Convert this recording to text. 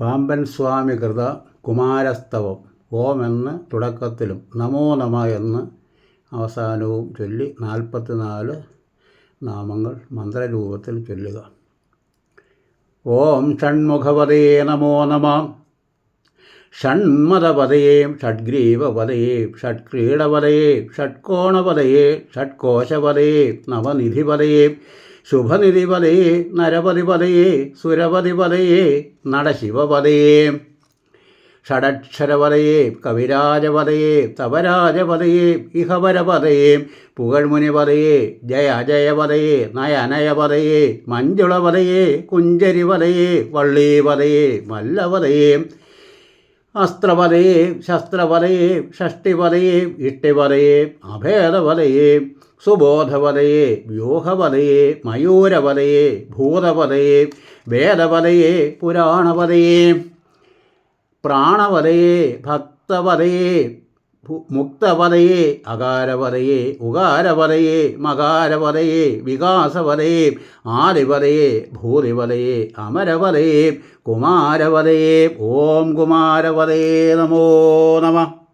പാമ്പൻ സ്വാമി കൃത കുമാരസ്തവം ഓം എന്ന് തുടക്കത്തിലും നമോ നമ എന്ന് അവസാനവും ചൊല്ലി നാൽപ്പത്തി നാല് നാമങ്ങൾ മന്ത്രരൂപത്തിൽ ചൊല്ലുക. ഓം ഷൺമുഖപതേ നമോ നമ. ഷൺമതപതയേ ഷഡ്ഗ്രീവപതയേ ഷഡ്ക്രീഡപതയേ ഷഡ്കോണപതയേ ഷഡ്കോശപതയേ നവനിധിപതയേ ശുഭനിധിപതയേ നരപതിപതയേ സുരപതിപതയേ നടശിവപതയേ ഷടക്ഷരപതയേ കവിരാജപതയേ തപരാജപതയേ ഇഹപരപതയേ പുകഴ്മുനിപതയേ ജയ അജയപതയേ നയനയപതയേ മഞ്ജുളപതയേ കുഞ്ചരിപതയേ വള്ളീപതയേ മല്ലപതയേ അസ്ത്രപതയേ ശസ്ത്രവലയേം ഷഷ്ടിവലയേം ഇഷ്ടിവലയേം അഭേദവലയേം സുബോധവലയെ വ്യൂഹവലയെ മയൂരവലയെ ഭൂതവലയെ വേദവലയെ പുരാണവലയെ പ്രാണവലയെ ഭക്തവതയേ ഭു- അകാരവലയെ ഉകാരവലയെ മകാരവലയെ വികാസവലയെ വികാസവതയേ ഭൂരിവലയെ അമരവലയെ കുമാരവലയെ ഓം കുമാരവലയെ നമോ നമ.